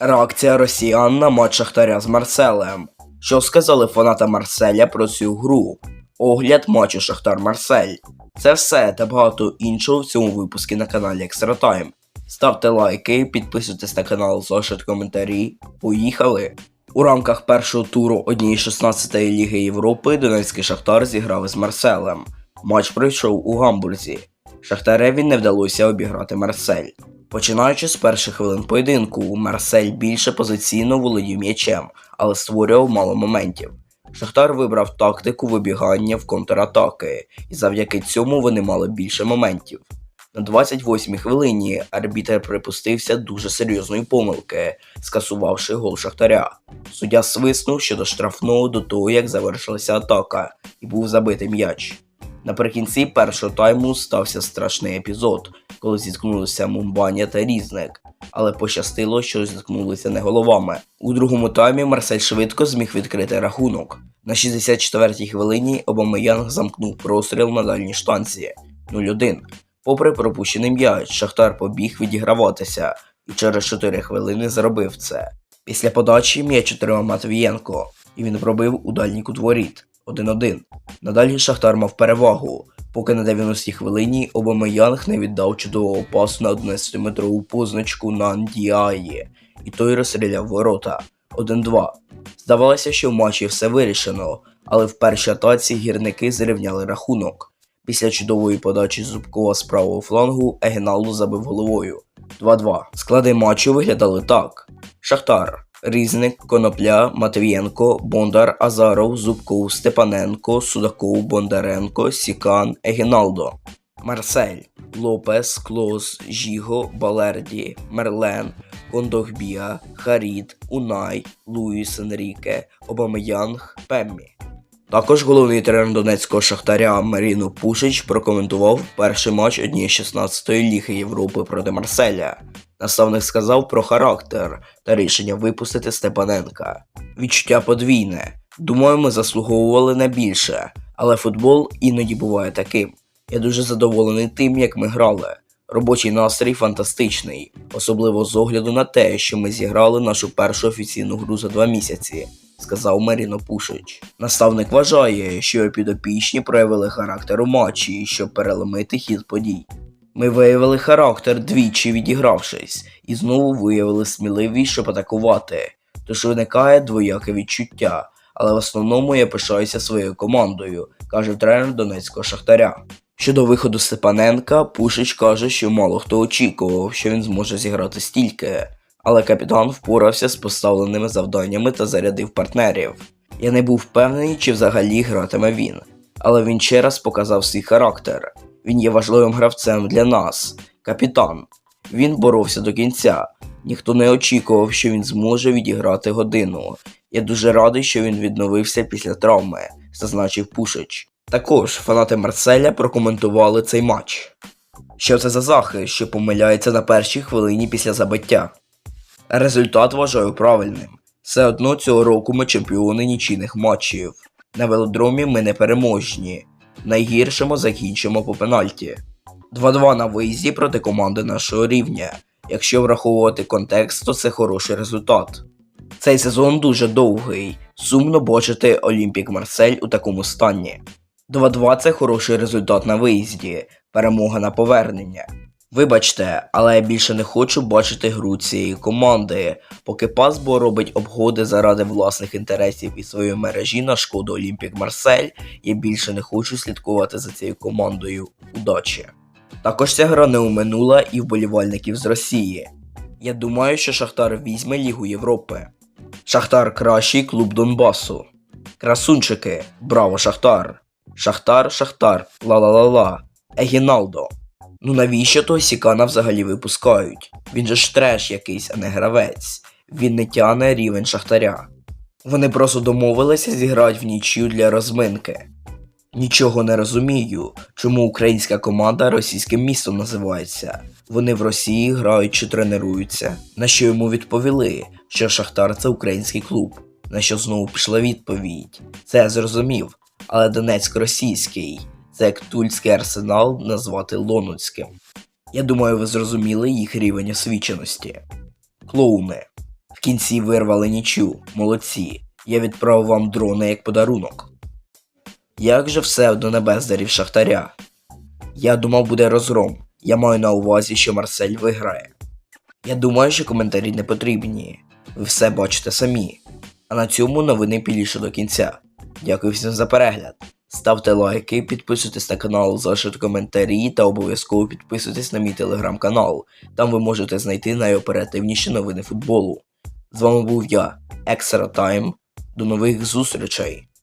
Реакція росіян на матч Шахтаря з Марселем. Що сказали фанати Марселя про цю гру? Огляд матчу Шахтар Марсель. Це все та багато іншого в цьому випуску на каналі Extra Time. Ставте лайки, підписуйтесь на канал, залишайте коментарі. Поїхали! У рамках першого туру однієї 16 ї Ліги Європи Донецький Шахтар зіграв із Марселем. Матч пройшов у Гамбурзі. Шахтареві не вдалося обіграти Марсель. Починаючи з перших хвилин поєдинку, Марсель більше позиційно володів м'ячем, але створював мало моментів. Шахтар вибрав тактику вибігання в контратаки, і завдяки цьому вони мали більше моментів. На 28-й хвилині арбітер припустився дуже серйозної помилки, скасувавши гол Шахтаря. Суддя свиснув щодо штрафного до того, як завершилася атака, і був забитий м'яч. Наприкінці першого тайму стався страшний епізод, коли зіткнулися Мумбаня та Різник, але пощастило, що зіткнулися не головами. У другому таймі Марсель швидко зміг відкрити рахунок. На 64-й хвилині Обамеянг замкнув простріл на дальній штанці 0-1. Попри пропущений м'яч, Шахтар побіг відіграватися і через 4 хвилини зробив це. Після подачі м'яч отримав Матвієнко, і він пробив у дальній кут воріт 1-1. Надалі Шахтар мав перевагу, поки на 90-й хвилині Обамеянг не віддав чудового пасу на 11-метрову позначку на Ндіаї, і той розстріляв ворота 1-2. Здавалося, що в матчі все вирішено, але в першій атаці гірники зрівняли рахунок. Після чудової подачі Зубкова з правого флангу Егіналду забив головою 2-2. Склади матчу виглядали так: Шахтар, Різник, Конопля, Матвієнко, Бондар, Азаров, Зубков, Степаненко, Судаков, Бондаренко, Сікан, Егіналдо. Марсель, Лопес, Клос, Жіго, Балерді, Мерлен, Кондогбія, Харід, Унай, Луїс Енріке, Обамеянг, Пеммі. Також головний тренер донецького шахтаря Маріно Пушич прокоментував перший матч однієї 16-ї ліги Європи проти Марселя. Наставник сказав про характер та рішення випустити Степаненка. Відчуття подвійне. Думаю, ми заслуговували на більше, але футбол іноді буває таким. Я дуже задоволений тим, як ми грали. Робочий настрій фантастичний, особливо з огляду на те, що ми зіграли нашу першу офіційну гру за два місяці, сказав Маріно Пушич. Наставник вважає, що підопічні проявили характер у матчі, щоб переломити хід подій. Ми виявили характер двічі відігравшись, і знову виявили сміливість, щоб атакувати. Тож виникає двояке відчуття, але в основному я пишаюся своєю командою, каже тренер Донецького Шахтаря. Щодо виходу Степаненка, Пушич каже, що мало хто очікував, що він зможе зіграти стільки, але капітан впорався з поставленими завданнями та зарядив партнерів. Я не був впевнений, чи взагалі гратиме він, але він ще раз показав свій характер. Він є важливим гравцем для нас, капітан. Він боровся до кінця. Ніхто не очікував, що він зможе відіграти годину. Я дуже радий, що він відновився після травми, зазначив Пушич. Також фанати Марселя прокоментували цей матч. Що це за захист, що помиляється на першій хвилині після забиття? Результат вважаю правильним. Все одно цього року ми чемпіони нічийних матчів. На велодромі ми не переможні. Найгіршимо закінчимо по пенальті. 2-2 на виїзді проти команди нашого рівня. Якщо враховувати контекст, то це хороший результат. Цей сезон дуже довгий. Сумно бачити Олімпік Марсель у такому стані. 2-2 це хороший результат на виїзді, перемога на повернення. Вибачте, але я більше не хочу бачити гру цієї команди, поки Пасбо робить обгоди заради власних інтересів і своєї мережі на шкоду Олімпік Марсель, я більше не хочу слідкувати за цією командою. Удачі! Також ця гра не уминула і вболівальників з Росії. Я думаю, що Шахтар візьме Лігу Європи. Шахтар кращий клуб Донбасу. Красунчики, браво, Шахтар! Шахтар, Шахтар, ла-ла-ла-ла. Егіналдо. Ну навіщо того Сікана взагалі випускають? Він же ж треш якийсь, а не гравець. Він не тяне рівень Шахтаря. Вони просто домовилися зіграти в нічю для розминки. Нічого не розумію, чому українська команда російським містом називається. Вони в Росії грають чи тренуються. На що йому відповіли, що Шахтар це український клуб. На що знову пішла відповідь. Це я зрозумів, але Донецьк російський. Це як тульський арсенал назвати лонуцьким. Я думаю, ви зрозуміли їх рівень освіченості. Клоуни. В кінці вирвали нічю. Молодці. Я відправив вам дрони як подарунок. Як же все до небездарів Шахтаря? Я думав, буде розгром. Я маю на увазі, що Марсель виграє. Я думаю, що коментарі не потрібні. Ви все бачите самі. А на цьому новини більше до кінця. Дякую всім за перегляд. Ставте лайки, підписуйтесь на канал, залишайте коментарі та обов'язково підписуйтесь на мій телеграм-канал. Там ви можете знайти найоперативніші новини футболу. З вами був я, Екстра Тайм. До нових зустрічей!